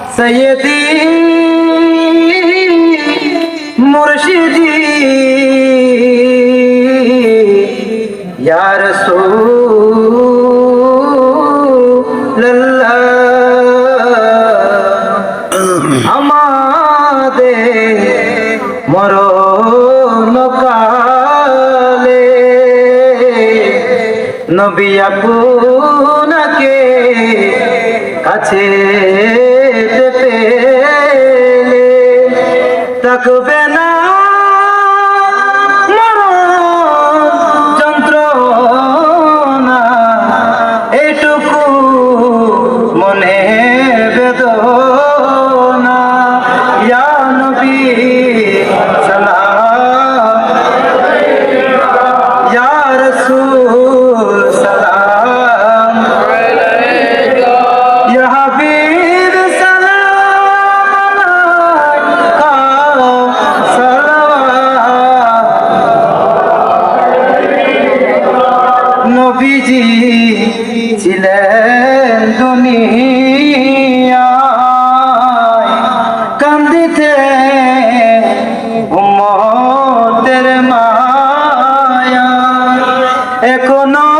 সৈয়দি মুর্শিদি ইয়ার আমাদে মরণ কালে নবী আপনাকে কাছে দিলেন দুনিয়ায় কান্দিতে উম্মতের মায়া। এখনও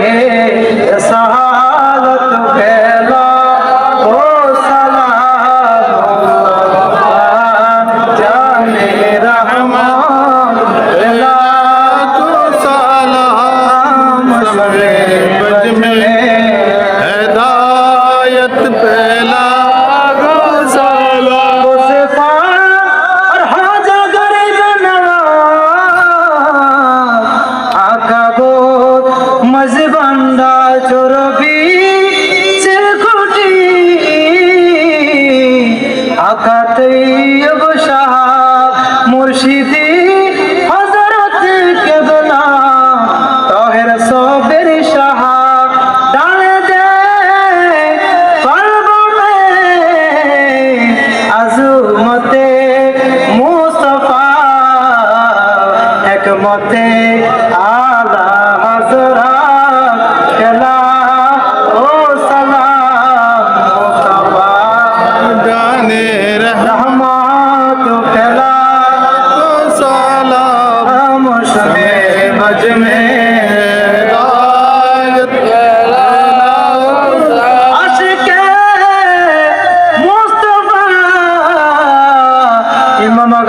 লাগে का तैयब शाह मुर्शिदी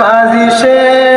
গাজী শেখ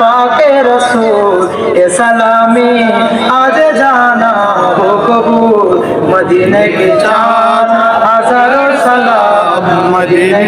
পাকে রসুল এ সালামি আজ জানা হো কবুল। মদিনে কি চাঁদ হাজারো সালাম মদিনে